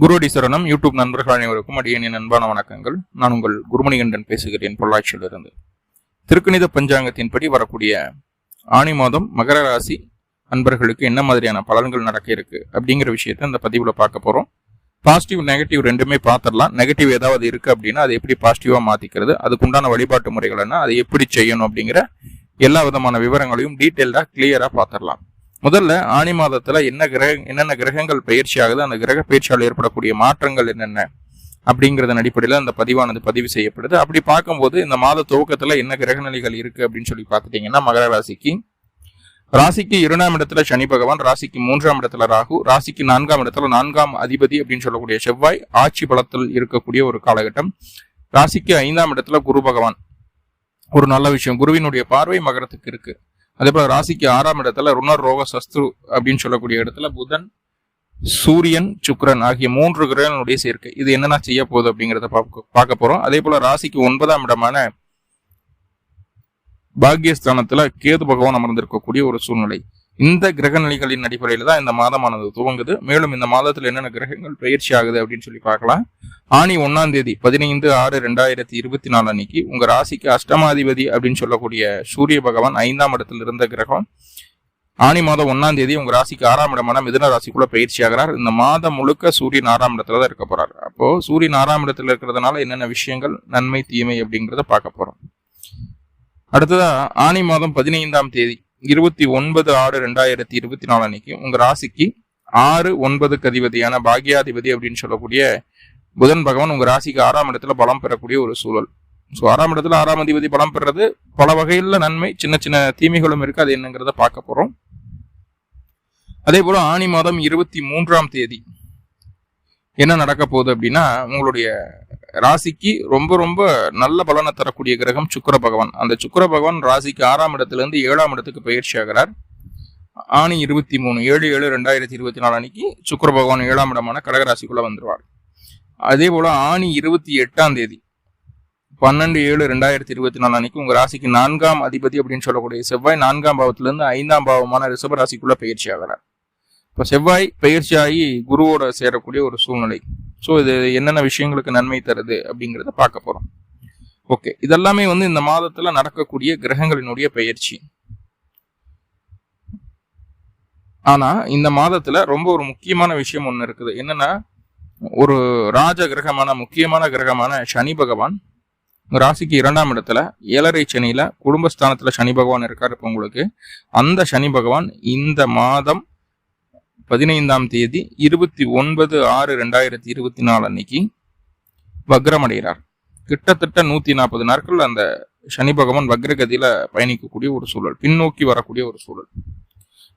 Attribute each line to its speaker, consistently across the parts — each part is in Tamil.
Speaker 1: குருடி சரணம். யூடியூப் நண்பர்கள் அனைவருக்கும் அடியனின் அன்பான வணக்கங்கள். நான் உங்கள் குருமணிகண்டன் பேசுகிறேன் பொள்ளாச்சியிலிருந்து. திருக்கணித பஞ்சாங்கத்தின்படி வரக்கூடிய ஆணி மாதம் மகர ராசி அன்பர்களுக்கு என்ன மாதிரியான பலன்கள் நடக்க இருக்கு அப்படிங்கிற விஷயத்த இந்த பதிவில் பார்க்க போகிறோம் பாசிட்டிவ் நெகட்டிவ் ரெண்டுமே பார்த்துடலாம். நெகட்டிவ் ஏதாவது இருக்குது அப்படின்னா அதை எப்படி பாசிட்டிவாக மாற்றிக்கிறது அதுக்குண்டான வழிபாட்டு முறைகள் என்ன அதை எப்படி செய்யணும் அப்படிங்கிற எல்லா விதமான விவரங்களையும் டீட்டெயில்டாக கிளியராக பார்த்துடலாம். முதல்ல ஆணி மாதத்துல என்ன கிரக என்னென்ன கிரகங்கள் பயிற்சி ஆகுது அந்த கிரக பயிற்சியால் ஏற்படக்கூடிய மாற்றங்கள் என்னென்ன அப்படிங்கிறதன் அடிப்படையில் அந்த பதிவானது பதிவு செய்யப்படுது. அப்படி பார்க்கும்போது இந்த மாத துவக்கத்துல என்ன கிரக நிலைகள் இருக்கு அப்படின்னு சொல்லி பார்த்துட்டீங்கன்னா மகர ராசிக்கு. ராசிக்கு இரண்டாம் இடத்துல சனி பகவான் ராசிக்கு மூன்றாம் இடத்துல ராகு ராசிக்கு நான்காம் இடத்துல நான்காம் அதிபதி அப்படின்னு சொல்லக்கூடிய செவ்வாய் ஆட்சி பலத்தில் இருக்கக்கூடிய ஒரு காலகட்டம். ராசிக்கு ஐந்தாம் இடத்துல குரு பகவான். ஒரு நல்ல விஷயம். குருவினுடைய பார்வை மகரத்துக்கு இருக்கு. அதே போல ராசிக்கு ஆறாம் இடத்துல ருணர் ரோக சஸ்து அப்படின்னு சொல்லக்கூடிய இடத்துல புதன் சூரியன் சுக்கரன் ஆகிய மூன்று கிரகங்களுடைய சேர்க்கை. இது என்னென்ன செய்ய போகுது அப்படிங்கிறத பார்க்க போறோம். அதே போல ராசிக்கு ஒன்பதாம் இடமான பாக்கியஸ்தானத்துல கேது பகவான் அமர்ந்திருக்கக்கூடிய ஒரு சூழ்நிலை. இந்த கிரக நிலைகளின் அடிப்படையில் தான் இந்த மாதமானது துவங்குது. மேலும் இந்த மாதத்தில் என்னென்ன கிரகங்கள் பயிற்சி ஆகுது அப்படின்னு சொல்லி பார்க்கலாம். ஆணி ஒன்னாம் தேதி பதினைந்து ஆறு ரெண்டாயிரத்தி இருபத்தி நாலு அன்னைக்கு உங்க ராசிக்கு அஷ்டமாதிபதி அப்படின்னு சொல்லக்கூடிய சூரிய பகவான் ஐந்தாம் இடத்தில் இருந்த கிரகம். ஆணி மாதம் ஒன்னாம் தேதி உங்க ராசிக்கு ஆறாம் இடமான மிதுன ராசிக்குள்ள பயிற்சி ஆகிறார். இந்த மாதம் முழுக்க சூரியன் ஆறாம் இடத்துல தான் இருக்க போறாரு. அப்போ சூரியன் ஆறாம் இடத்துல இருக்கிறதுனால என்னென்ன விஷயங்கள் நன்மை தீமை அப்படிங்கிறத பார்க்க போறோம். அடுத்ததா ஆணி மாதம் பதினைந்தாம் தேதி இருபத்தி ஒன்பது ஆறு ரெண்டாயிரத்தி இருபத்தி நாலு அன்னைக்கு உங்க ராசிக்கு ஆறு ஒன்பதுக்கு அதிபதியான பாக்யாதிபதி அப்படின்னு சொல்லக்கூடிய புதன் பகவான் உங்க ராசிக்கு ஆறாம் இடத்துல பலம் பெறக்கூடிய ஒரு சூழல். ஸோ ஆறாம் இடத்துல ஆறாம் அதிபதி பலம் பெறது பல வகையில் நன்மை சின்ன சின்ன தீமைகளும் இருக்கு. அது என்னங்கிறத பார்க்க போறோம். அதே போல ஆணி மாதம் இருபத்தி மூன்றாம் தேதி என்ன நடக்க போகுது அப்படின்னா உங்களுடைய ராசிக்கு ரொம்ப ரொம்ப நல்ல பலனை தரக்கூடிய கிரகம் சுக்கர பகவான். அந்த சுக்கர பகவான் ராசிக்கு ஆறாம் இடத்துலேருந்து ஏழாம் இடத்துக்கு பயிற்சி ஆகிறார். ஆணி இருபத்தி மூணு ஏழு ஏழு ரெண்டாயிரத்தி இருபத்தி நாலு அன்னைக்கு சுக்கர பகவான் ஏழாம் இடமான கடகராசிக்குள்ளே வந்துடுவார் அதே போல் ஆணி இருபத்தி எட்டாம் தேதி பன்னெண்டு ஏழு ரெண்டாயிரத்தி இருபத்தி நாலு அன்னைக்கு உங்கள் ராசிக்கு நான்காம் அதிபதி அப்படின்னு சொல்லக்கூடிய செவ்வாய் நான்காம் பாவத்திலேருந்து ஐந்தாம் பாவமான ரிஷப ராசிக்குள்ள பயிற்சி ஆகிறார். இப்போ செவ்வாய் பயிற்சியாகி குருவோட சேரக்கூடிய ஒரு சூழ்நிலை. ஸோ இது என்னென்ன விஷயங்களுக்கு நன்மை தருது அப்படிங்கிறத பார்க்க போறோம். ஓகே இதெல்லாமே வந்து இந்த மாதத்துல நடக்கக்கூடிய கிரகங்களினுடைய பயிற்சி. ஆனா இந்த மாதத்துல ரொம்ப ஒரு முக்கியமான விஷயம் ஒன்று இருக்குது. என்னன்னா ஒரு ராஜ கிரகமான முக்கியமான கிரகமான சனி பகவான் ராசிக்கு இரண்டாம் இடத்துல ஏழரை சனியில குடும்பஸ்தானத்துல சனி பகவான் இருக்காரு இப்போ உங்களுக்கு. அந்த சனி பகவான் இந்த மாதம் பதினைந்தாம் தேதி இருபத்தி ஒன்பது ஆறு ரெண்டாயிரத்தி இருபத்தி நாலு அன்னைக்கு வக்ரமடைகிறார். கிட்டத்தட்ட நூத்தி நாற்பது நாட்கள் அந்த சனி பகவான் வக்ரகதியில பயணிக்கக்கூடிய ஒரு சூழல் பின்னோக்கி வரக்கூடிய ஒரு சூழல்.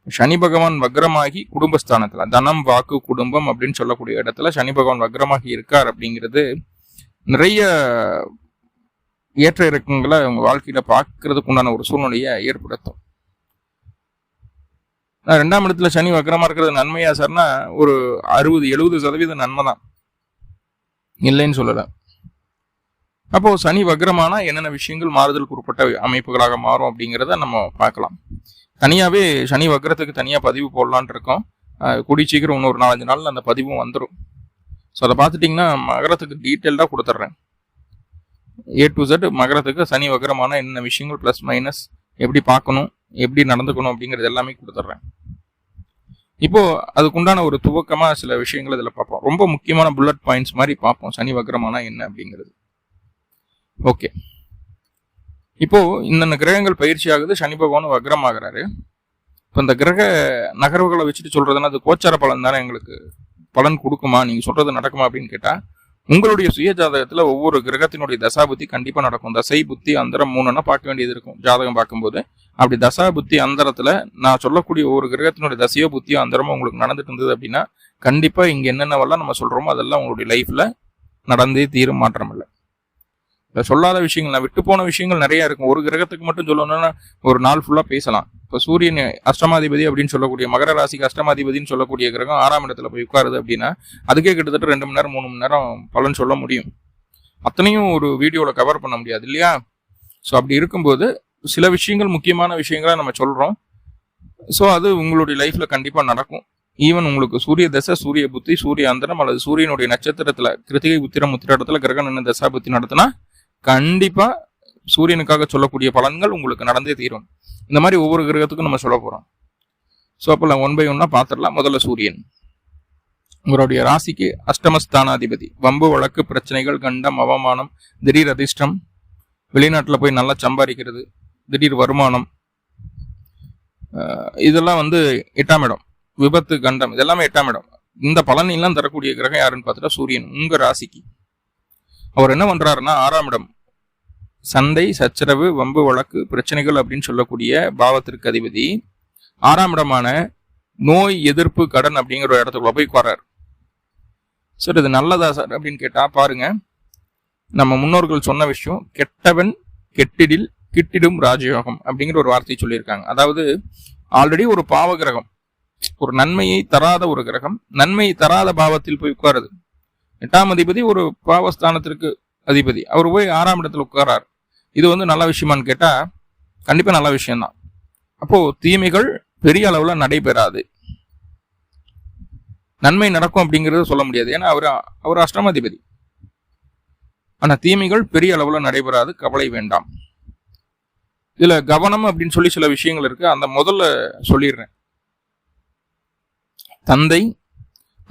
Speaker 1: சனி பகவான் வக்ரமாகி குடும்பஸ்தானத்துல தனம் வாக்கு குடும்பம் அப்படின்னு சொல்லக்கூடிய இடத்துல சனி பகவான் வக்ரமாகி இருக்கார் அப்படிங்கிறது நிறைய ஏற்ற இறக்கங்களை அவங்க வாழ்க்கையில பார்க்கறதுக்கு உண்டான ஒரு சூழ்நிலையை ஏற்படுத்தும். ரெண்டாம் இடத்துல சனி வக்கரமாக இருக்கிறது நன்மையா சார்னா ஒரு அறுபது எழுபது சதவீதம் நன்மை தான். இல்லைன்னு சொல்லலை. அப்போ சனி வக்ரமானா என்னென்ன விஷயங்கள் மாறுதலுக்கு உட்பட்ட அமைப்புகளாக மாறும் அப்படிங்கிறத நம்ம பார்க்கலாம். தனியாகவே சனி வக்ரத்துக்கு தனியாக பதிவு போடலான் இருக்கோம். கூடி சீக்கிரம் இன்னொரு நாலஞ்சு நாளில் அந்த பதிவும் வந்துடும் ஸோ அதை பார்த்துட்டிங்கன்னா மகரத்துக்கு டீட்டெயில்டாக கொடுத்துட்றேன். ஏ டு ஜெட் மகரத்துக்கு சனி வக்ரமான என்னென்ன விஷயங்கள் ப்ளஸ் மைனஸ் எப்படி பார்க்கணும் எப்படி நடந்துக்கணும் அப்படிங்கிறது எல்லாமே கொடுத்துட்றேன் இப்போ அதுக்குண்டான ஒரு துவக்கமாக சில விஷயங்கள் இதில் பார்ப்போம். ரொம்ப முக்கியமான புல்லட் பாயிண்ட்ஸ் மாதிரி பார்ப்போம். சனி வக்ரமானா என்ன அப்படிங்கிறது. ஓகே. இப்போ இந்த கிரகங்கள் பயிற்சி ஆகுது? சனி பகவான் வக்ரம் ஆகிறாரு இப்போ இந்த கிரக நகர்வுகளை வச்சுட்டு சொல்றதுன்னா அது கோச்சார பலன் தானே எங்களுக்கு பலன் கொடுக்குமா? நீங்கள் சொல்றது நடக்குமா அப்படின்னு கேட்டால் உங்களுடைய சுய ஜாதகத்துல ஒவ்வொரு கிரகத்தினுடைய தசா புத்தி கண்டிப்பா நடக்கும். தசை புத்தி அந்தரம் மூணுன்னா பார்க்க வேண்டியது இருக்கும். ஜாதகம் பார்க்கும்போது. அப்படி தசா புத்தி அந்தரத்துல நான் சொல்லக்கூடிய ஒவ்வொரு கிரகத்தினுடைய தசையோ புத்தியோ அந்தரமோ உங்களுக்கு நடந்துட்டு இருந்தது அப்படின்னா கண்டிப்பா இங்க என்னென்னவெல்லாம் நம்ம சொல்றோமோ அதெல்லாம் உங்களுடைய லைஃப்ல நடந்தே தீரும் மாற்றம் இல்லை சொல்லாத விஷயங்கள் நான் விட்டு போன விஷயங்கள் நிறைய இருக்கும். ஒரு கிரகத்துக்கு மட்டும் சொல்லணும்னா ஒரு நாள் ஃபுல்லாக பேசலாம். இப்போ சூரியன் அஷ்டமாதிபதி அப்படின்னு சொல்லக்கூடிய மகர ராசிக்கு அஷ்டமாதிபதினு சொல்லக்கூடிய கிரகம் ஆறாம் இடத்துல போய் உட்காருது அப்படின்னா அதுக்கே கிட்டத்தட்ட ரெண்டு மணி நேரம் மூணு மணி நேரம் பலன் சொல்ல முடியும். அத்தனையும் ஒரு வீடியோவில் கவர் பண்ண முடியாது இல்லையா? ஸோ அப்படி இருக்கும்போது சில விஷயங்கள் முக்கியமான விஷயங்களை நம்ம சொல்கிறோம் ஸோ அது உங்களுடைய லைஃப்பில் கண்டிப்பாக நடக்கும். ஈவன் உங்களுக்கு சூரிய தசை சூரிய புத்தி சூரிய அந்தரம் அல்லது சூரியனுடைய நட்சத்திரத்தில் கிருத்திகை உத்திரம் உத்திரத்துல கிரகம் நின்று தசா புத்தி நடத்தினா கண்டிப்பா சூரியனுக்காக சொல்லக்கூடிய பலன்கள் உங்களுக்கு நடந்தே தீரும். இந்த மாதிரி ஒவ்வொரு கிரகத்துக்கும் நம்ம சொல்ல போறோம். ஸோ அப்போ ஒன் பை ஒன்னா பார்த்துடலாம் முதல்ல சூரியன். உங்களுடைய ராசிக்கு அஷ்டமஸ்தானாதிபதி. வம்பு வழக்கு பிரச்சனைகள் கண்டம் அவமானம் திடீர் அதிர்ஷ்டம் வெளிநாட்டில் போய் நல்லா சம்பாதிக்கிறது திடீர் வருமானம் இதெல்லாம் வந்து எட்டாம் இடம். விபத்து கண்டம் இதெல்லாமே எட்டாம் இடம். இந்த பலனெல்லாம் தரக்கூடிய கிரகம் யாருன்னு பார்த்துட்டா சூரியன் உங்கள் ராசிக்கு. அவர் என்ன பண்றாருன்னா ஆறாம் இடம். சந்தை சச்சரவு வம்பு வழக்கு பிரச்சனைகள் அப்படின்னு சொல்லக்கூடிய பாவத்திற்கு அதிபதி. ஆறாம் இடமான நோய் எதிர்ப்பு கடன் அப்படிங்கிற ஒரு இடத்துக்குள்ள போய் உட்காராரு சார் இது நல்லதா சார் அப்படின்னு கேட்டா பாருங்க. நம்ம முன்னோர்கள் சொன்ன விஷயம் கெட்டவன் கெட்டிடில் கிட்டிடும் ராஜயோகம் அப்படிங்கிற ஒரு வார்த்தையை சொல்லியிருக்காங்க. அதாவது ஆல்ரெடி ஒரு பாவ கிரகம் ஒரு நன்மையை தராத ஒரு கிரகம் நன்மையை தராத பாவத்தில் போய் உட்காருது. எட்டாம் அதிபதி ஒரு பாவஸ்தானத்திற்கு அதிபதி. அவர் போய் ஆறாம் இடத்துல உட்காரார். இது வந்து நல்ல விஷயமான்னு கேட்டால் கண்டிப்பாக நல்ல விஷயம்தான். அப்போது தீமைகள் பெரிய அளவில் நடைபெறாது. நன்மை நடக்கும் அப்படிங்கிறத சொல்ல முடியாது. ஏன்னா அவர் அவர் அஷ்டமாதிபதி ஆனால் தீமைகள் பெரிய அளவில் நடைபெறாது. கவலை வேண்டாம். இதில் கவனம் அப்படின்னு சொல்லி சில விஷயங்கள் இருக்குது அந்த முதல்ல சொல்லிடுறேன். தந்தை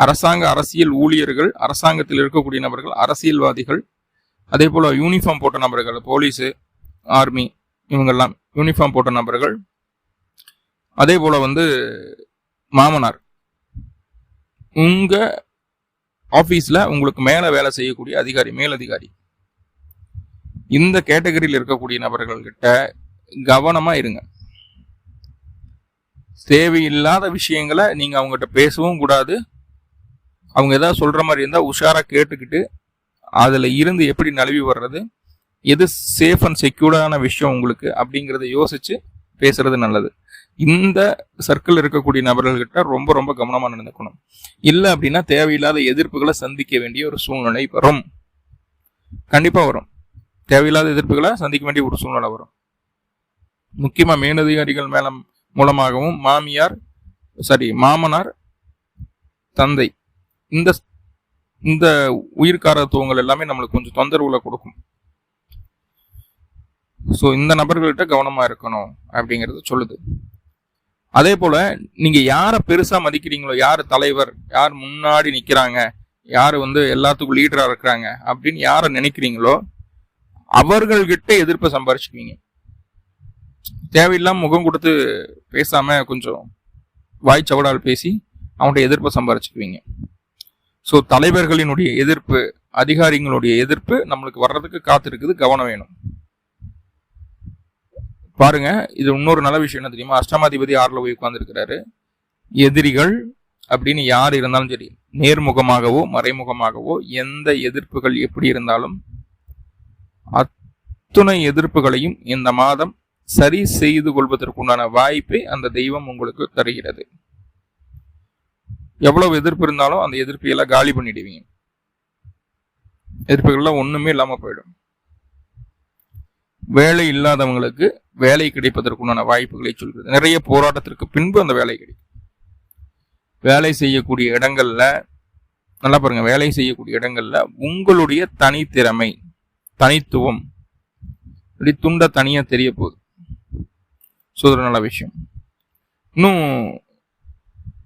Speaker 1: அரசாங்க அரசியல் ஊழியர்கள் அரசாங்கத்தில் இருக்கக்கூடிய நபர்கள் அரசியல்வாதிகள் அதே போல் யூனிஃபார்ம் போட்ட நபர்கள் போலீஸு ஆர்மி இவங்கெல்லாம் யூனிஃபார்ம் போட்ட நபர்கள் அதே போல் வந்து மாமனார். உங்கள் ஆஃபீஸில் உங்களுக்கு மேலே வேலை செய்யக்கூடிய அதிகாரி மேலதிகாரி இந்த கேட்டகரியில் இருக்கக்கூடிய நபர்கள்கிட்ட கவனமாக இருங்க. தேவையில்லாத விஷயங்களை நீங்கள் அவங்ககிட்ட பேசவும் கூடாது. அவங்க ஏதாவது சொல்கிற மாதிரி இருந்தால் உஷாராக கேட்டுக்கிட்டு அதில் இருந்து எப்படி நழுவி வர்றது எது சேஃப் அண்ட் செக்யூர்டான விஷயம் உங்களுக்கு அப்படிங்கிறத யோசித்து பேசுறது நல்லது. இந்த சர்க்கிள் இருக்கக்கூடிய நபர்கள்கிட்ட ரொம்ப ரொம்ப கவனமாக நடந்துக்கணும். இல்லை அப்படின்னா தேவையில்லாத எதிர்ப்புகளை சந்திக்க வேண்டிய ஒரு சூழ்நிலை வரும். கண்டிப்பாக வரும். தேவையில்லாத எதிர்ப்புகளை சந்திக்க வேண்டிய ஒரு சூழ்நிலை வரும். முக்கியமாக மேலதிகாரிகள் மேல மூலமாகவும் மாமியார் சாரி மாமனார் தந்தை இந்த இந்த உயிர்காரத்துவங்கள் எல்லாமே நம்மளுக்கு கொஞ்சம் தொந்தரவுல கொடுக்கும். ஸோ இந்த நபர்கள்ட்ட கவனமா இருக்கணும் அப்படிங்கிறத சொல்லுது. அதே போல நீங்க யாரை பெருசா மதிக்கிறீங்களோ யார் தலைவர் யார் முன்னாடி நிக்கிறாங்க யார் வந்து எல்லாத்துக்கும் லீடரா இருக்கிறாங்க அப்படின்னு யாரை நினைக்கிறீங்களோ அவர்கள்கிட்ட எதிர்ப்பை சம்பாரிச்சுக்குவீங்க. தேவையில்லாம முகம் கொடுத்து பேசாம கொஞ்சம் வாய் சவடால் பேசி அவன்கிட்ட எதிர்ப்பை சம்பாரிச்சுக்குவீங்க. ஸோ தலைவர்களினுடைய எதிர்ப்பு அதிகாரிகளுடைய எதிர்ப்பு நம்மளுக்கு வர்றதுக்கு காத்திருக்குது கவனம் வேணும். பாருங்க இது இன்னொரு நல்ல விஷயம் என்ன தெரியுமா? அஷ்டமாதிபதி ஆறுல போய் உட்கார்ந்துருக்கிறாரு. எதிரிகள் அப்படின்னு யார் இருந்தாலும் சரி நேர்முகமாகவோ மறைமுகமாகவோ எந்த எதிர்ப்புகள் எப்படி இருந்தாலும் அத்துணை எதிர்ப்புகளையும் இந்த மாதம் சரி செய்து கொள்வதற்குண்டான வாய்ப்பை அந்த தெய்வம் உங்களுக்கு தருகிறது. எவ்வளவு எதிர்ப்பு இருந்தாலும் அந்த எதிர்ப்பை எல்லாம் காலி பண்ணிடுவீங்க. எதிர்ப்புகள்லாம் ஒன்றுமே இல்லாமல் போயிடும். வேலை இல்லாதவங்களுக்கு வேலை கிடைப்பதற்குண்டான வாய்ப்புகளை சொல்கிறது. நிறைய போராட்டத்திற்கு பின்பு அந்த வேலை கிடைக்கும். வேலை செய்யக்கூடிய இடங்கள்ல நல்லா பாருங்க வேலை செய்யக்கூடிய இடங்கள்ல உங்களுடைய தனித்திறமை தனித்துவம் இப்படி துண்ட தனியாக தெரிய போகுது. ஸோ நல்ல விஷயம். இன்னும்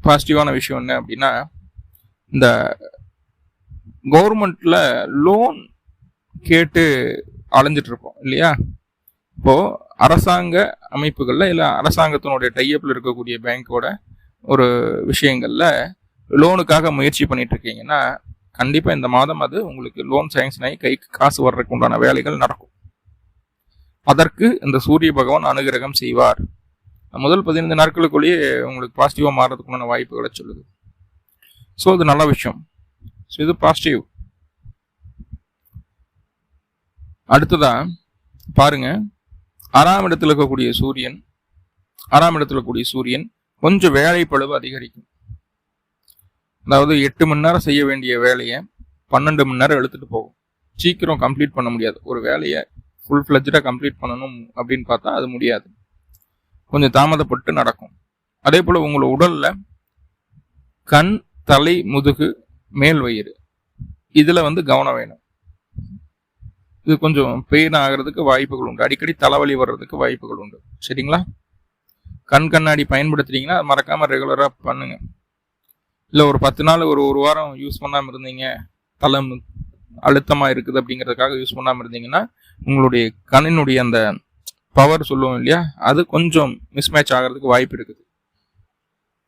Speaker 1: பாசிட்டிவான விஷயம் என்ன அப்படின்னா இந்த கவர்மெண்ட்ல லோன் கேட்டு அலைஞ்சிட்டுருக்கோம் இல்லையா? இப்போ அரசாங்க அமைப்புகளில் இல்லை அரசாங்கத்தினுடைய டைப்ல இருக்கக்கூடிய பேங்கோட ஒரு விஷயங்களில் லோனுக்காக முயற்சி பண்ணிட்டு இருக்கீங்கன்னா கண்டிப்பாக இந்த மாதம் அது உங்களுக்கு லோன் சேங்ஷன் ஆகி கைக்கு காசு வர்றதுக்கு உண்டான வேலைகள் நடக்கும். அதற்கு இந்த சூரிய பகவான் அனுகிரகம் செய்வார். முதல் பதினைந்து நாட்களுக்குள்ளேயே உங்களுக்கு பாசிட்டிவாக மாறதுக்குண்டான வாய்ப்புகளை சொல்லுது. ஸோ அது நல்ல விஷயம். ஸோ இது பாசிட்டிவ் அடுத்ததாக பாருங்க. ஆறாம் இடத்துல இருக்கக்கூடிய சூரியன் ஆறாம் இடத்துல இருக்கக்கூடிய சூரியன் கொஞ்சம் வேலை பழுவு அதிகரிக்கும். அதாவது எட்டு மணி நேரம் செய்ய வேண்டிய வேலையை பன்னெண்டு மணி நேரம் எடுத்துகிட்டு போகும். சீக்கிரம் கம்ப்ளீட் பண்ண முடியாது. ஒரு வேலையை ஃபுல் ஃப்ளெஜ்டாக கம்ப்ளீட் பண்ணணும் அப்படின்னு பார்த்தா அது முடியாது. கொஞ்சம் தாமதப்பட்டு நடக்கும். அதே போல் உங்களோட உடலில் கண் தலை முதுகு மேல் வயிறு. இதில் வந்து கவனம் வேணும். இது கொஞ்சம் பெயின் ஆகிறதுக்கு வாய்ப்புகள் உண்டு. அடிக்கடி தலைவலி வர்றதுக்கு வாய்ப்புகள் உண்டு. சரிங்களா? கண் கண்ணாடி பயன்படுத்துறீங்கன்னா மறக்காமல் ரெகுலராக பண்ணுங்க. இல்லை ஒரு பத்து நாள் ஒரு ஒரு வாரம் யூஸ் பண்ணாமல் இருந்தீங்க தலை அழுத்தமாக இருக்குது அப்படிங்கிறதுக்காக யூஸ் பண்ணாமல் இருந்தீங்கன்னா உங்களுடைய கண்ணினுடைய அந்த பவர் சொல்லுவோம் இல்லையா? அது கொஞ்சம் மிஸ்மேட்ச் ஆகிறதுக்கு வாய்ப்பு இருக்குது.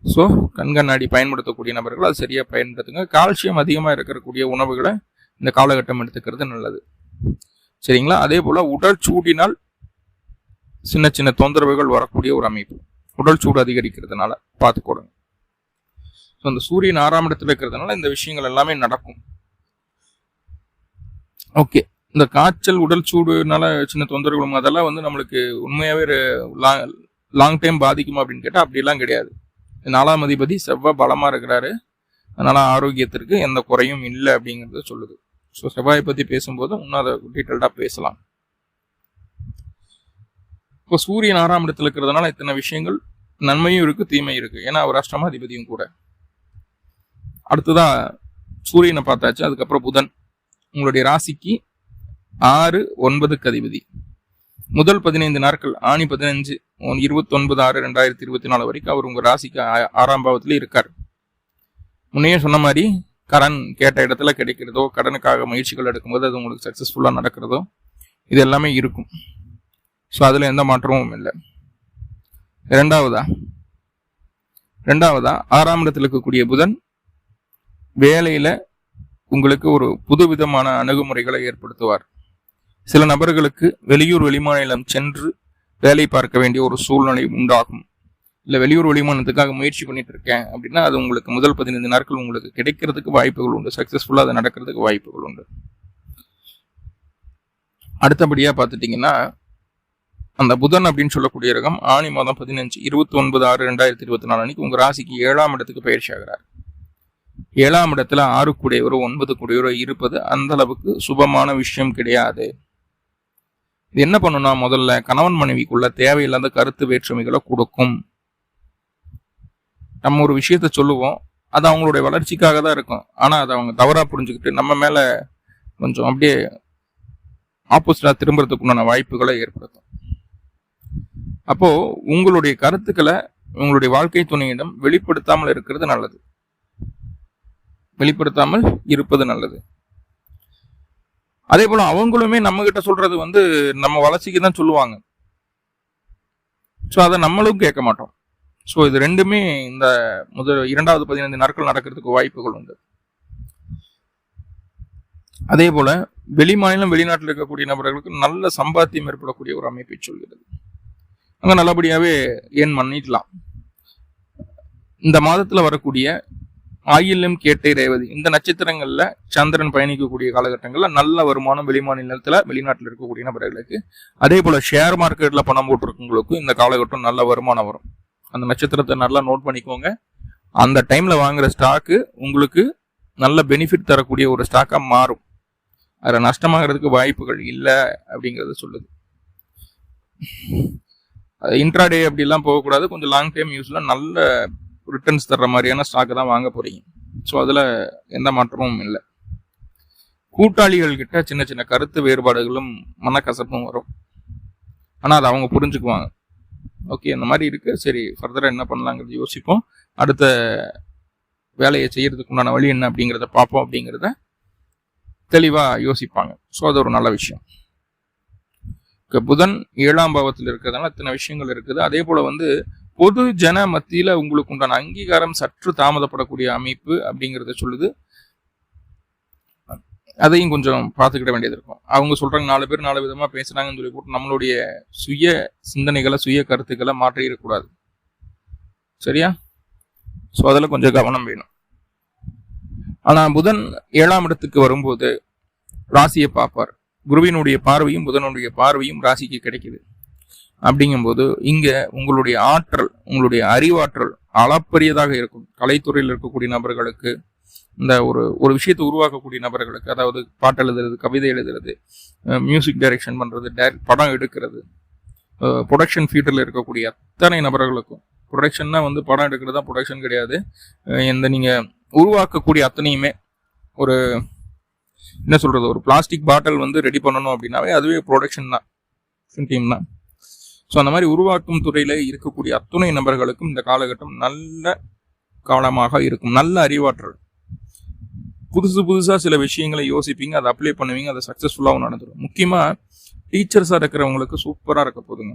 Speaker 1: ஸோ கண்கண்ணாடி பயன்படுத்தக்கூடிய நபர்கள் அது சரியாக பயன்படுத்துங்க. கால்சியம் அதிகமாக இருக்கக்கூடிய உணவுகளை இந்த காலகட்டம் எடுத்துக்கிறது நல்லது. சரிங்களா? அதே போல் உடல் சூடினால் சின்ன சின்ன தொந்தரவுகள் வரக்கூடிய ஒரு அமைப்பு. உடல் சூடு அதிகரிக்கிறதுனால பார்த்துக்கோடுங்க ஸோ அந்த சூரியன் ஆறாம் இடத்துல இருக்கிறதுனால இந்த விஷயங்கள் எல்லாமே நடக்கும். ஓகே இந்த காய்ச்சல் உடல் சூடுனால சின்ன தொந்தரவுகளும் அதெல்லாம் வந்து நம்மளுக்கு உண்மையாகவே லாங் லாங் டைம் பாதிக்குமா அப்படின்னு கேட்டால் அப்படிலாம் கிடையாது. நாலாம் அதிபதி செவ்வாய் பலமாக இருக்கிறாரு. அதனால் ஆரோக்கியத்திற்கு எந்த குறையும் இல்லை அப்படிங்கிறத சொல்லுது. ஸோ செவ்வாயை பற்றி பேசும்போது இன்னும் அதை டீட்டெயில்டாக பேசலாம். இப்போ சூரியன் ஆறாம் இடத்துல இருக்கிறதுனால இத்தனை விஷயங்கள் நன்மையும் இருக்குது தீமையும் இருக்குது ஏன்னா அவர் அஷ்டமாதிபதியும் கூட. அடுத்ததாக சூரியனை பார்த்தாச்சு. அதுக்கப்புறம் புதன். உங்களுடைய ராசிக்கு ஆறு ஒன்பதுக்கு அதிபதி முதல் பதினைந்து நாட்கள் ஆணி பதினஞ்சு இருபத்தி ஒன்பது ஆறு ரெண்டாயிரத்தி இருபத்தி நாலு வரைக்கும் அவர் உங்கள் ராசிக்கு ஆறாம் பாவத்தில் இருக்கார். முன்னையே சொன்ன மாதிரி கடன் கேட்ட இடத்துல கிடைக்கிறதோ கடனுக்காக முயற்சிகள் எடுக்கும்போது அது உங்களுக்கு சக்ஸஸ்ஃபுல்லாக நடக்கிறதோ இது எல்லாமே இருக்கும். ஸோ அதில் எந்த மாற்றமும் இல்லை. ரெண்டாவதா ரெண்டாவதா ஆறாம் இடத்தில் இருக்கக்கூடிய புதன் வேலையில் உங்களுக்கு ஒரு புதுவிதமான அணுகுமுறைகளை ஏற்படுத்துவார். சில நபர்களுக்கு வெளியூர் வெளிமாநிலம் சென்று வேலை பார்க்க வேண்டிய ஒரு சூழ்நிலை உண்டாகும். இல்லை வெளியூர் வெளிமாநிலத்துக்காக முயற்சி பண்ணிட்டு இருக்கேன் அப்படின்னா அது உங்களுக்கு முதல் பதினைந்து நாட்கள் உங்களுக்கு கிடைக்கிறதுக்கு வாய்ப்புகள் உண்டு. சக்சஸ்ஃபுல்லாக அது நடக்கிறதுக்கு வாய்ப்புகள் உண்டு. அடுத்தபடியாக பார்த்துட்டிங்கன்னா அந்த புதன் அப்படின்னு சொல்லக்கூடிய ரகம் ஆணி மாதம் பதினஞ்சு இருபத்தி ஒன்பது ஆறு ரெண்டாயிரத்தி இருபத்தி நாலு அன்னைக்கு உங்கள் ராசிக்கு ஏழாம் இடத்துக்கு பயிற்சி ஆகிறார். ஏழாம் இடத்துல ஆறு கூடியவரோ ஒன்பது கூடியவரோ இருப்பது அந்த அளவுக்கு சுபமான விஷயம் கிடையாது. இது என்ன பண்ணுனா முதல்ல கணவன் மனைவிக்குள்ள தேவையில்லாத கருத்து வேற்றுமைகளை கொடுக்கும். நம்ம ஒரு விஷயத்த சொல்லுவோம் அது அவங்களுடைய வளர்ச்சிக்காக தான் இருக்கும். ஆனால் அதை அவங்க தவறாக புரிஞ்சுக்கிட்டு நம்ம மேலே கொஞ்சம் அப்படியே ஆப்போசிட்டாக திரும்புறதுக்குண்டான வாய்ப்புகளை ஏற்படுத்தும். அப்போது உங்களுடைய கருத்துக்களை உங்களுடைய வாழ்க்கை துணையிடம் வெளிப்படுத்தாமல் இருக்கிறது நல்லது. வெளிப்படுத்தாமல் இருப்பது நல்லது. அதே போல அவங்களுமே நம்ம கிட்ட சொல்றது வந்து நம்ம வளர்ச்சிக்கு தான் சொல்லுவாங்க. ஸோ அதை நம்மளும் கேட்க மாட்டோம். ஸோ இது ரெண்டுமே இந்த முதல் இரண்டாவது பதினைந்து நாட்கள் நடக்கிறதுக்கு வாய்ப்புகள் உண்டு. அதே போல வெளி மாநிலம் வெளிநாட்டில் இருக்கக்கூடிய நபர்களுக்கு நல்ல சம்பாத்தியம் ஏற்படக்கூடிய ஒரு அமைப்பை சொல்கிறது. அங்க நல்லபடியாவே ஏன் பண்ணிடலாம் இந்த மாதத்துல வரக்கூடிய ஆயில்யம் கேட்டை ரேவதி. இந்த நட்சத்திரங்கள்ல சந்திரன் பயணிக்கக்கூடிய காலகட்டங்கள்ல நல்ல வருமானம் வெளிமாநிலத்துல வெளிநாட்டில் இருக்கக்கூடிய நபர்களுக்கு அதே போல ஷேர் மார்க்கெட்ல பணம் போட்டிருக்கவங்களுக்கும் இந்த காலகட்டம் நல்ல வருமானம் வரும். அந்த நட்சத்திரத்தை நல்லா நோட் பண்ணிக்கோங்க. அந்த டைம்ல வாங்குற ஸ்டாக்கு உங்களுக்கு நல்ல பெனிஃபிட் தரக்கூடிய ஒரு ஸ்டாக்கா மாறும். அதில் நஷ்டமாகிறதுக்கு வாய்ப்புகள் இல்லை அப்படிங்கிறத சொல்லுது. இன்ட்ராடே அப்படிலாம் போகக்கூடாது. கொஞ்சம் லாங் டைம் யூஸ்ல நல்ல ரிட்டர்ன்ஸ் தர்ற மாதிரியான ஸ்டாக் தான் வாங்க போறீங்க. ஸோ அதில் எந்த மாற்றமும் இல்லை. கூட்டாளிகள் கிட்ட சின்ன சின்ன கருத்து வேறுபாடுகளும் மனக்கசப்பும் வரும். ஆனால் அதை அவங்க புரிஞ்சுக்குவாங்க. ஓகே இந்த மாதிரி இருக்கு. சரி ஃபர்தராக என்ன பண்ணலாங்கிறது யோசிப்போம். அடுத்த வேலையை செய்யறதுக்கு உண்டான வழி என்ன அப்படிங்கிறத பார்ப்போம் அப்படிங்கிறத தெளிவாக யோசிப்பாங்க. ஸோ அது ஒரு நல்ல விஷயம். இப்போ புதன் ஏழாம் பாவத்தில் இருக்கிறதுனால இத்தனை விஷயங்கள் இருக்குது. அதே போல் வந்து பொது ஜன மத்தியில் உங்களுக்கு உண்டான அங்கீகாரம் சற்று தாமதப்படக்கூடிய அமைப்பு அப்படிங்கிறத சொல்லுது. அதையும் கொஞ்சம் பார்த்துக்கிட வேண்டியது இருக்கும். அவங்க சொல்கிறாங்க நாலு பேர் நாலு விதமாக பேசுகிறாங்கன்னு சொல்லி போட்டு நம்மளுடைய சுய சிந்தனைகளை சுய கருத்துக்களை மாற்றிடக்கூடாது. சரியா? ஸோ அதில் கொஞ்சம் கவனம் வேணும். ஆனால் புதன் ஏழாம் இடத்துக்கு வரும்போது ராசியை பார்ப்பார். குருவினுடைய பார்வையும் புதனுடைய பார்வையும் ராசிக்கு கிடைக்குது. அப்படிங்கும்போது இங்கே உங்களுடைய ஆற்றல் உங்களுடைய அறிவாற்றல் அளப்பரியதாக இருக்கும். கலைத்துறையில் இருக்கக்கூடிய நபர்களுக்கு இந்த ஒரு ஒரு விஷயத்தை உருவாக்கக்கூடிய நபர்களுக்கு அதாவது பாட்டு எழுதுறது கவிதை எழுதுறது மியூசிக் டைரக்ஷன் பண்ணுறது direct- படம் எடுக்கிறது ப்ரொடக்ஷன் ஃபீல்டில் இருக்கக்கூடிய அத்தனை நபர்களுக்கும். ப்ரொடக்ஷன்னா வந்து படம் எடுக்கிறது தான் ப்ரொடக்ஷன் கிடையாது இந்த நீங்கள் உருவாக்கக்கூடிய அத்தனையுமே ஒரு என்ன சொல்கிறது ஒரு பிளாஸ்டிக் பாட்டில் வந்து ரெடி பண்ணணும் அப்படின்னாவே அதுவே ப்ரொடக்ஷன் தான். டீம் தான். ஸோ அந்த மாதிரி உருவாக்கும் துறையில் இருக்கக்கூடிய அத்துணை நபர்களுக்கும் இந்த காலகட்டம் நல்ல காலமாக இருக்கும். நல்ல அறிவாற்றல். புதுசு புதுசாக சில விஷயங்களை யோசிப்பீங்க அதை அப்ளை பண்ணுவீங்க அதை சக்ஸஸ்ஃபுல்லாகவும் நடந்துடும் முக்கியமாக டீச்சர்ஸாக இருக்கிறவங்களுக்கு சூப்பராக இருக்க போதுங்க.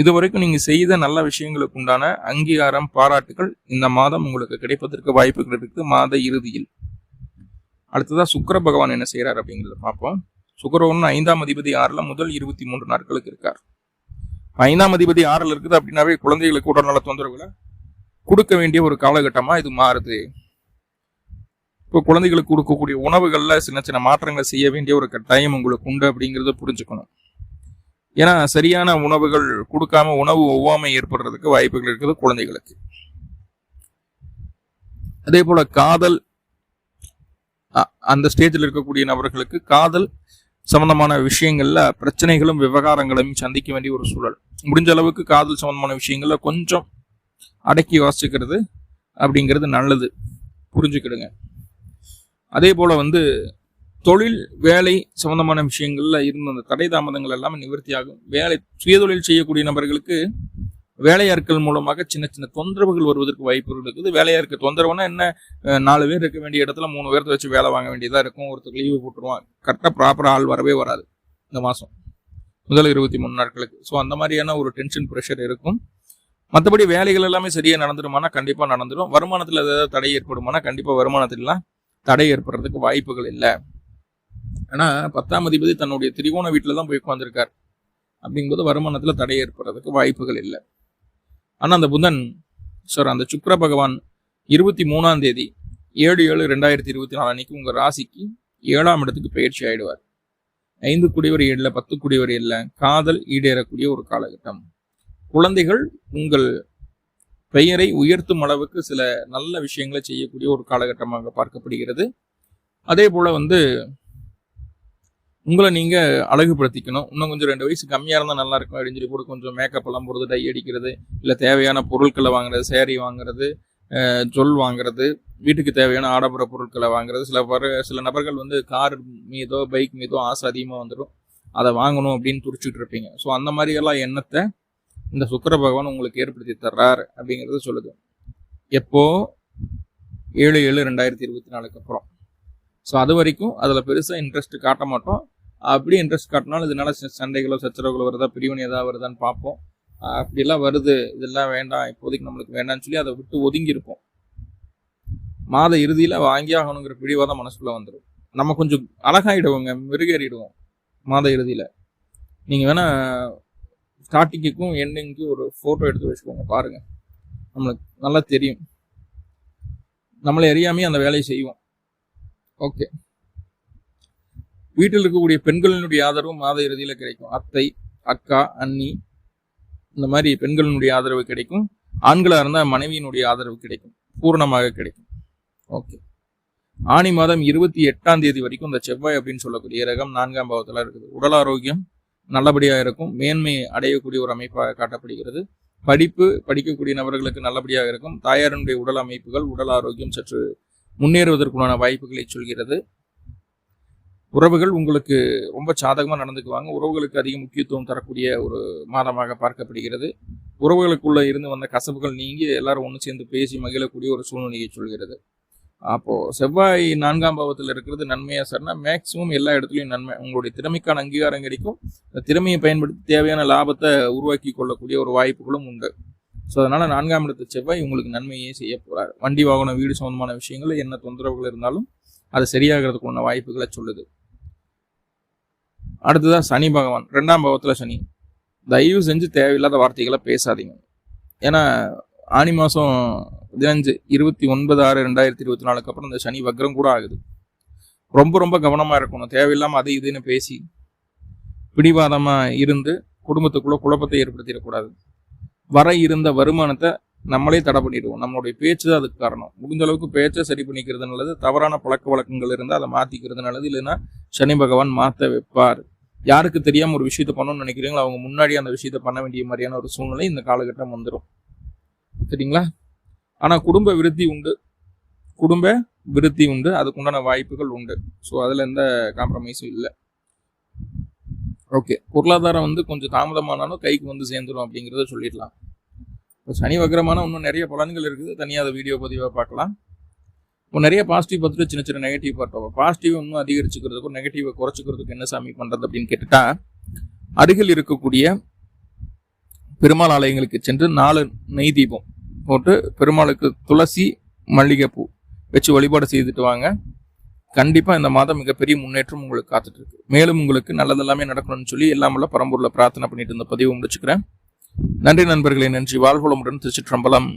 Speaker 1: இது வரைக்கும் நீங்கள் செய்த நல்ல விஷயங்களுக்கு உண்டான அங்கீகாரம் பாராட்டுகள் இந்த மாதம் உங்களுக்கு கிடைப்பதற்கு வாய்ப்புகள் இருக்கு மாத இறுதியில். அடுத்ததா சுக்கர பகவான் என்ன செய்கிறார் அப்படிங்கிறத பார்ப்போம். சுக்கிரவன் ஐந்தாம் அதிபதி ஆறில் முதல் இருபத்தி மூன்று நாட்களுக்கு இருக்கார். ஐந்தாம் அதிபதி ஆறுல இருக்குது அப்படின்னாவே குழந்தைகளுக்கு உடல்நல தொந்தரவுகளை கொடுக்க வேண்டிய ஒரு காலகட்டமா இது மாறுது. இப்போ குழந்தைகளுக்கு கொடுக்கக்கூடிய உணவுகள்ல சின்ன சின்ன மாற்றங்களை செய்ய வேண்டிய ஒரு கட்டாயம் உங்களுக்கு உண்டு அப்படிங்கிறத புரிஞ்சுக்கணும். ஏன்னா சரியான உணவுகள் கொடுக்காம உணவு ஒவ்வாமை ஏற்படுறதுக்கு வாய்ப்புகள் இருக்குது குழந்தைகளுக்கு. அதே போல காதல் அந்த ஸ்டேஜில் இருக்கக்கூடிய நபர்களுக்கு காதல் சம்பந்தமான விஷயங்களில் பிரச்சனைகளும் விவகாரங்களையும் சந்திக்க வேண்டிய ஒரு சூழல். முடிஞ்ச அளவுக்கு காதல் சம்பந்தமான விஷயங்களில் கொஞ்சம் அடக்கி வாசிக்கிறது அப்படிங்கிறது நல்லது. புரிஞ்சுக்கிடுங்க. அதே போல் வந்து தொழில் வேலை சம்பந்தமான விஷயங்களில் இருந்த அந்த தடை தாமதங்கள் எல்லாமே நிவர்த்தியாகும். வேலை சுயதொழில் செய்யக்கூடிய நபர்களுக்கு வேலையாட்கள் மூலமாக சின்ன சின்ன தொந்தரவுகள் வருவதற்கு வாய்ப்புகள் இருக்குது. வேலையாட்கள் தொந்தரவுனா என்ன? நாலு பேர் இருக்க வேண்டிய இடத்துல மூணு பேர்த்த வச்சு வேலை வாங்க வேண்டியதாக இருக்கும். ஒருத்தர் லீவு போட்டுருவான் கரெக்டாக ப்ராப்பராக ஆள் வரவே வராது இந்த மாதம் முதல் இருபத்தி மூணு நாட்களுக்கு. ஸோ அந்த மாதிரியான ஒரு டென்ஷன் ப்ரெஷர் இருக்கும். மற்றபடி வேலைகள் எல்லாமே சரியாக நடந்துடுமானா கண்டிப்பாக நடந்துடும் வருமானத்தில் ஏதாவது தடை ஏற்படுமானா கண்டிப்பாக வருமானத்திலாம் தடை ஏற்படுறதுக்கு வாய்ப்புகள் இல்லை. ஆனால் பத்தாம் அதிபதி தன்னுடைய திரிகோண வீட்டில் தான் போய் உட்காந்துருக்கார் அப்படிங்கும்போது வருமானத்தில் தடை ஏற்படுறதுக்கு வாய்ப்புகள் இல்லை. ஆனால் அந்த புதன் சார் அந்த சுக்கர பகவான் இருபத்தி மூணாம் தேதி ஏழு ஏழு ரெண்டாயிரத்தி இருபத்தி நாலு அன்னைக்கு உங்கள் ராசிக்கு ஏழாம் இடத்துக்கு பயிற்சி ஆயிடுவார். ஐந்து குடிவர் ஏழில் பத்து குடிவர் ஏழில் காதல் ஈடேறக்கூடிய ஒரு காலகட்டம். குழந்தைகள் உங்கள் பெயரை உயர்த்தும் அளவுக்கு சில நல்ல விஷயங்களை செய்யக்கூடிய ஒரு காலகட்டமாக பார்க்கப்படுகிறது. அதே போல் வந்து உங்களை நீங்கள் அழகுபடுத்திக்கணும். இன்னும் கொஞ்சம் ரெண்டு வயசு கம்மியாக இருந்தால் நல்லா இருக்கும். அப்படின்னு சொல்லி கூட கொஞ்சம் மேக்கப் எல்லாம் போடுறது டை அடிக்கிறது இல்லை தேவையான பொருட்களை வாங்குறது சேரீ வாங்குறது ஜொல் வாங்குறது வீட்டுக்கு தேவையான ஆடம்பர பொருட்களை வாங்குறது. சில பர சில நபர்கள் வந்து கார் மீதோ பைக் மீதோ ஆசை அதிகமாக வந்துடும் அதை வாங்கணும் அப்படின்னு துடிச்சிட்டு இருப்பீங்க. ஸோ அந்த மாதிரியெல்லாம் எண்ணத்தை இந்த சுக்கர பகவான் உங்களுக்கு ஏற்படுத்தி தர்றார் அப்படிங்கிறது சொல்லுது. எப்போ? ஏழு ஏழு ரெண்டாயிரத்தி இருபத்தி நாலுக்கு அப்புறம். ஸோ அது வரைக்கும் அதில் பெருசாக இன்ட்ரெஸ்ட் காட்ட மாட்டோம். அப்படி இன்ட்ரெஸ்ட் காட்டினாலும் இதனால ச- சண்டைகளோ சச்சரவுகளோ வருதா பிரிவினை ஏதாவது வருதான்னு பார்ப்போம். அப்படிலாம் வருது. இதெல்லாம் வேண்டாம். இப்போதைக்கு நம்மளுக்கு வேண்டாம்னு சொல்லி அதை விட்டு ஒதுங்கி இருப்போம் மாத இறுதியில் வாங்கி ஆகணுங்கிற பிடிவாதம் மனசுக்குள்ளே வந்துடும் நம்ம கொஞ்சம் அழகாயிடுவோங்க மிருகேறிடுவோம் மாத இறுதியில். நீங்கள் வேணால் ஸ்டார்டிங்குக்கும் எண்டிங்க்கும் ஒரு ஃபோட்டோ எடுத்து வச்சுக்கோங்க பாருங்க. நம்மளுக்கு நல்லா தெரியும். நம்மளை அறியாமையே அந்த வேலையை செய்வோம். ஓகே வீட்டில் இருக்கக்கூடிய பெண்களினுடைய ஆதரவும் மாத இறுதியில் கிடைக்கும். அத்தை அக்கா அண்ணி இந்த மாதிரி பெண்களினுடைய ஆதரவு கிடைக்கும். ஆண்களாக இருந்தால் மனைவியினுடைய ஆதரவு கிடைக்கும். பூரணமாக கிடைக்கும். ஓகே. ஆணி மாதம் இருபத்தி எட்டாம் தேதி வரைக்கும் இந்த செவ்வாய் அப்படின்னு சொல்லக்கூடிய ரகம் நான்காம் பாவத்தில் இருக்குது. உடல் ஆரோக்கியம் நல்லபடியாக இருக்கும். மேன்மை அடையக்கூடிய ஒரு அமைப்பாக காட்டப்படுகிறது. படிப்பு படிக்கக்கூடிய நபர்களுக்கு நல்லபடியாக இருக்கும். தாயாரினுடைய உடல் அமைப்புகள் உடல் ஆரோக்கியம் சற்று முன்னேறுவதற்குண்டான வாய்ப்புகளை சொல்கிறது. உறவுகள் உங்களுக்கு ரொம்ப சாதகமாக நடந்துக்குவாங்க. உறவுகளுக்கு அதிக முக்கியத்துவம் தரக்கூடிய ஒரு மாதமாக பார்க்கப்படுகிறது. உறவுகளுக்குள்ளே இருந்து வந்த கசப்புகள் நீங்கி எல்லாரும் ஒன்று சேர்ந்து பேசி மகிழக்கூடிய ஒரு சூழ்நிலையை சொல்கிறது. அப்போது செவ்வாய் நான்காம் பாவத்தில் இருக்கிறது நன்மையாக சார்னா மேக்சிமம் எல்லா இடத்துலையும் நன்மை உங்களுடைய திறமைக்கான அங்கீகாரம் கிடைக்கும். அந்த திறமையை பயன்படுத்தி தேவையான லாபத்தை உருவாக்கி கொள்ளக்கூடிய ஒரு வாய்ப்புகளும் உண்டு. ஸோ அதனால் நான்காம் இடத்து செவ்வாய் உங்களுக்கு நன்மையே செய்ய போகிறார் வண்டி வாகனம் வீடு சம்மந்தமான விஷயங்கள் என்ன தொந்தரவுகள் இருந்தாலும் அது சரியாகிறதுக்குள்ள வாய்ப்புகளை சொல்லுது. அடுத்ததான் சனி பகவான். ரெண்டாம் பாவத்தில் சனி. தயவு செஞ்சு தேவையில்லாத வார்த்தைகளை பேசாதீங்க. ஏன்னா ஆனி மாதம் பதினஞ்சு இருபத்தி ஒன்பது ஆறு ரெண்டாயிரத்தி இருபத்தி நாலுக்கு அப்புறம் இந்த சனி வக்ரம் கூட ஆகுது. ரொம்ப ரொம்ப கவனமாக இருக்கணும். தேவையில்லாமல் அது இதுன்னு பேசி பிடிவாதமாக இருந்து குடும்பத்துக்குள்ளே குழப்பத்தை ஏற்படுத்திடக்கூடாது. வர இருந்த வருமானத்தை நம்மளே தடை பண்ணிடுவோம். நம்மளுடைய பேச்சு தான் அதுக்கு காரணம். முடிஞ்ச அளவுக்கு பேச்சை சரி பண்ணிக்கிறது நல்லது. தவறான பழக்க வழக்கங்கள் இருந்தால் அதை மாற்றிக்கிறது நல்லது. இல்லைன்னா சனி பகவான் மாற்ற வைப்பார். யாருக்கு தெரியாம ஒரு விஷயத்த பண்ணணும்னு நினைக்கிறீங்களோ அவங்க முன்னாடி அந்த விஷயத்த பண்ண வேண்டிய மாதிரியான ஒரு சூழ்நிலை இந்த காலகட்டம் வந்துடும் சரிங்களா? ஆனா குடும்ப விருத்தி உண்டு. குடும்ப விருத்தி உண்டு. அதுக்குண்டான வாய்ப்புகள் உண்டு. ஸோ அதில் எந்த காம்ப்ரமைஸும் இல்லை. ஓகே பொருளாதாரம் வந்து கொஞ்சம் தாமதமானாலும் கைக்கு வந்து சேர்ந்துடும் அப்படிங்கிறத சொல்லிடலாம். இப்போ சனி வக்கரமான இன்னும் நிறைய பலன்கள் இருக்குது. தனியாக அதை வீடியோ பதிவாக பார்க்கலாம். இப்போ நிறைய பாசிட்டிவ் பார்த்துட்டு சின்ன சின்ன நெகட்டிவ் பார்த்தோம் பாசிட்டிவ் இன்னும் அதிகரிச்சுக்கிறதுக்கும் நெகட்டிவை குறைச்சிக்கிறதுக்கு என்ன சாமி பண்ணுறது அப்படின்னு கேட்டுட்டா அருகில் இருக்கக்கூடிய பெருமாள் ஆலயங்களுக்கு சென்று நாலு நெய் தீபம் போட்டு பெருமாளுக்கு துளசி மல்லிகைப்பூ வச்சு வழிபாடு செய்துட்டு வாங்க. கண்டிப்பாக இந்த மாதம் மிகப்பெரிய முன்னேற்றம் உங்களுக்கு காத்துட்டு இருக்கு மேலும் உங்களுக்கு நல்லதெல்லாமே நடக்கணும்னு சொல்லி எல்லாமல்ல பரம்பூரில் பிரார்த்தனை பண்ணிட்டு இந்த பதிவு முடிச்சுக்கிறேன். நன்றி நண்பர்களே நன்றி. வாழ்வளமுடன் திருச்சிற்றம்பலம்.